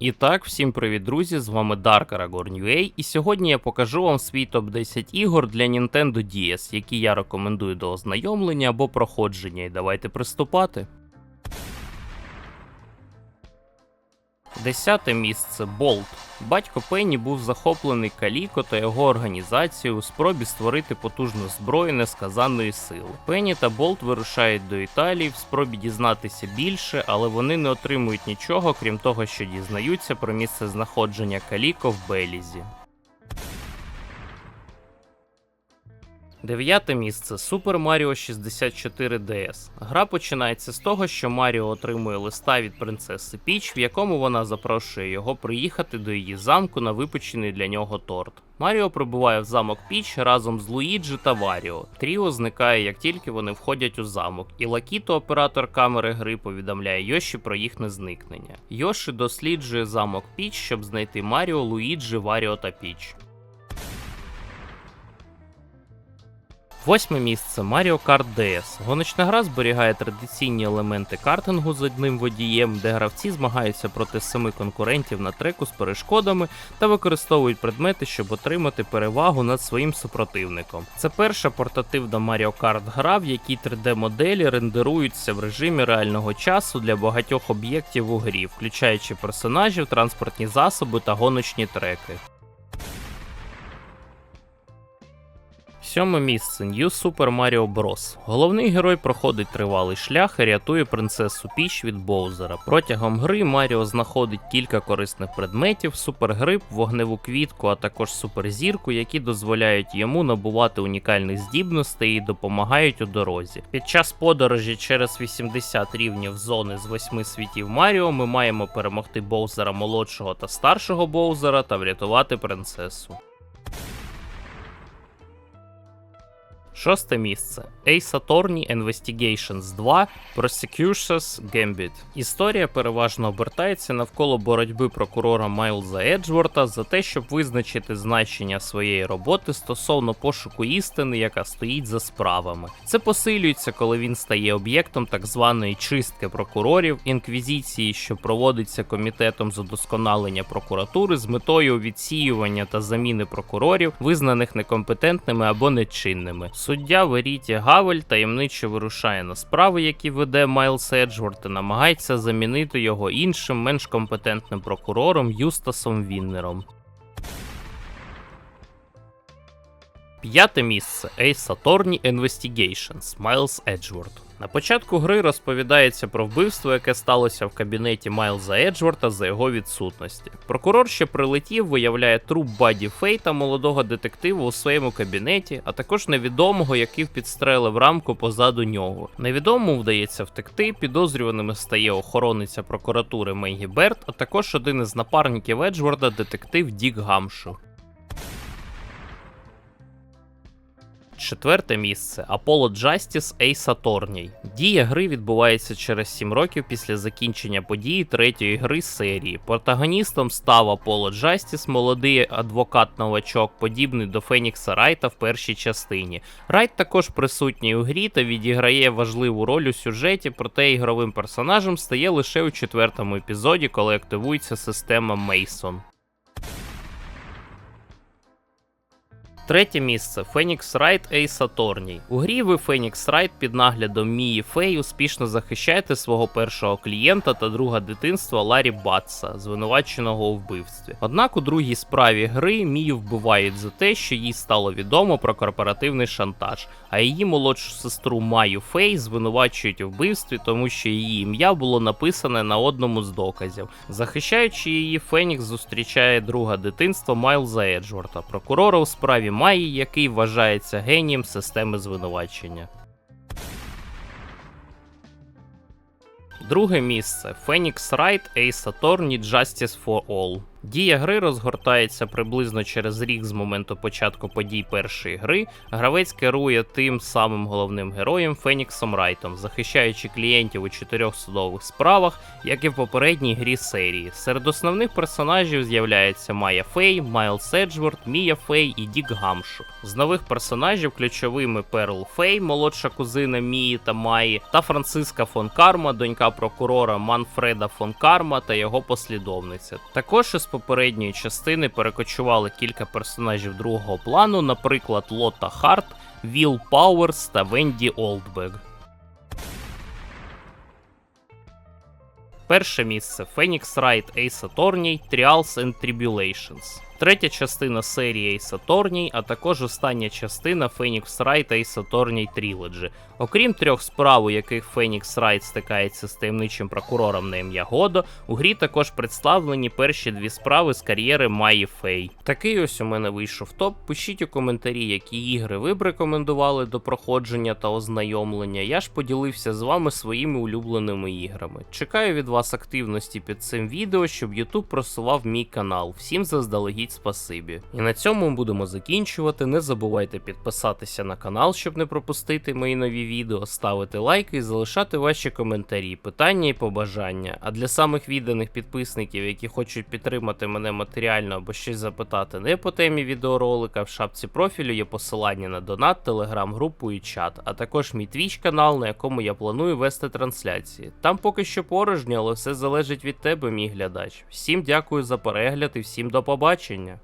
І так, всім привіт, друзі! З вами Dark Aragorn UA, і сьогодні я покажу вам свій топ-10 ігор для Nintendo DS, які я рекомендую до ознайомлення або проходження. І давайте приступати. Десяте місце Болт. Батько Пенні був захоплений Каліко та його організацією у спробі створити потужну зброю несказанної сили. Пенні та Болт вирушають до Італії в спробі дізнатися більше, але вони не отримують нічого, крім того, що дізнаються про місце знаходження Каліко в Белізі. Дев'яте місце Super Mario 64 DS. Гра починається з того, що Маріо отримує листа від принцеси Піч, в якому вона запрошує його приїхати до її замку на випечений для нього торт. Маріо прибуває в замок Піч разом з Луїджі та Варіо. Тріо зникає, як тільки вони входять у замок, і Лакіто, оператор камери гри, повідомляє Йоші про їхнє зникнення. Йоші досліджує замок Піч, щоб знайти Маріо, Луїджі, Варіо та Піч. Восьме місце Mario Kart DS. Гоночна гра зберігає традиційні елементи картингу з одним водієм, де гравці змагаються проти семи конкурентів на треку з перешкодами та використовують предмети, щоб отримати перевагу над своїм супротивником. Це перша портативна Mario Kart гра, в якій 3D-моделі рендеруються в режимі реального часу для багатьох об'єктів у грі, включаючи персонажів, транспортні засоби та гоночні треки. Сьоме місце New Super Mario Bros. Головний герой проходить тривалий шлях і рятує принцесу Піч від Боузера. Протягом гри Маріо знаходить кілька корисних предметів, супергриб, вогневу квітку, а також суперзірку, які дозволяють йому набувати унікальних здібностей і допомагають у дорозі. Під час подорожі через 80 рівнів зони з восьми світів Маріо ми маємо перемогти Боузера молодшого та старшого Боузера та врятувати принцесу. Шосте місце Ace Attorney Investigations 2 Prosecutions Gambit. Історія переважно обертається навколо боротьби прокурора Майлза Еджворта за те, щоб визначити значення своєї роботи стосовно пошуку істини, яка стоїть за справами. Це посилюється, коли він стає об'єктом так званої чистки прокурорів інквізиції, що проводиться комітетом з удосконалення прокуратури з метою відсіювання та заміни прокурорів, визнаних некомпетентними або нечинними. Суддя Веріті Гавель таємниче вирушає на справи, які веде Майлз Еджворд, і намагається замінити його іншим, менш компетентним прокурором Юстасом Віннером. П'яте місце Ace Attorney Investigations Майлз Еджворт. На початку гри розповідається про вбивство, яке сталося в кабінеті Майлза Еджворта за його відсутності. Прокурор, що прилетів, виявляє труп Баді Фейта, молодого детектива у своєму кабінеті, а також невідомого, який підстрелив рамку позаду нього. Невідомому вдається втекти, підозрюваними стає охорониця прокуратури Мегі Берт, а також один із напарників Еджворда, детектив Дік Гамшу. Четверте місце Apollo Justice Ace Attorney. Дія гри відбувається через 7 років після закінчення події третьої гри серії. Протагоністом став Apollo Justice, молодий адвокат-новачок, подібний до Фенікса Райта в першій частині. Райт також присутній у грі та відіграє важливу роль у сюжеті, проте ігровим персонажем стає лише у четвертому епізоді, коли активується система Мейсон. Третє місце Фенікс Райт Ace Attorney. У грі ви Фенікс Райт під наглядом Мії Фей успішно захищаєте свого першого клієнта та друга дитинства Ларі Батса, звинуваченого у вбивстві. Однак у другій справі гри Мію вбивають за те, що їй стало відомо про корпоративний шантаж, а її молодшу сестру Маю Фей звинувачують у вбивстві, тому що її ім'я було написане на одному з доказів. Захищаючи її, Фенікс зустрічає друга дитинства Майлза Еджворта, прокурора у справі Майї, який вважається генієм системи звинувачення. Друге місце Phoenix Wright Ace Attorney Justice for All. Дія гри розгортається приблизно через рік з моменту початку подій першої гри. Гравець керує тим самим головним героєм Феніксом Райтом, захищаючи клієнтів у чотирьох судових справах, як і в попередній грі серії. Серед основних персонажів з'являється Майя Фей, Майлз Еджворд, Мія Фей і Дік Гамшу. З нових персонажів ключовими Перл Фей, молодша кузина Мії та Майї, та Франциска фон Карма, донька прокурора Манфреда фон Карма та його послідовниця. Також із попередньої частини перекочували кілька персонажів другого плану, наприклад, Лота Харт, Віл Пауерс та Венді Олдбег. Перше місце Фенікс Райт Ace Attorney Trials and Tribulations. Третя частина серії Attorney, а також остання частина Phoenix Wright Ace Attorney Trilogy. Окрім трьох справ, у яких Phoenix Wright стикається з таємничим прокурором на ім'я Годо, у грі також представлені перші дві справи з кар'єри Майї Фей. Такий ось у мене вийшов топ. Пишіть у коментарі, які ігри ви б рекомендували до проходження та ознайомлення. Я ж поділився з вами своїми улюбленими іграми. Чекаю від вас активності під цим відео, щоб YouTube просував мій канал. Всім заздалегідь спасибі. І на цьому будемо закінчувати. Не забувайте підписатися на канал, щоб не пропустити мої нові відео, ставити лайки і залишати ваші коментарі, питання і побажання. А для самих відданих підписників, які хочуть підтримати мене матеріально або щось запитати не по темі відеоролика, в шапці профілю є посилання на донат, телеграм-групу і чат, а також мій твіч канал, на якому я планую вести трансляції. Там поки що порожньо, але все залежить від тебе, мій глядач. Всім дякую за перегляд і всім до побачення рішення.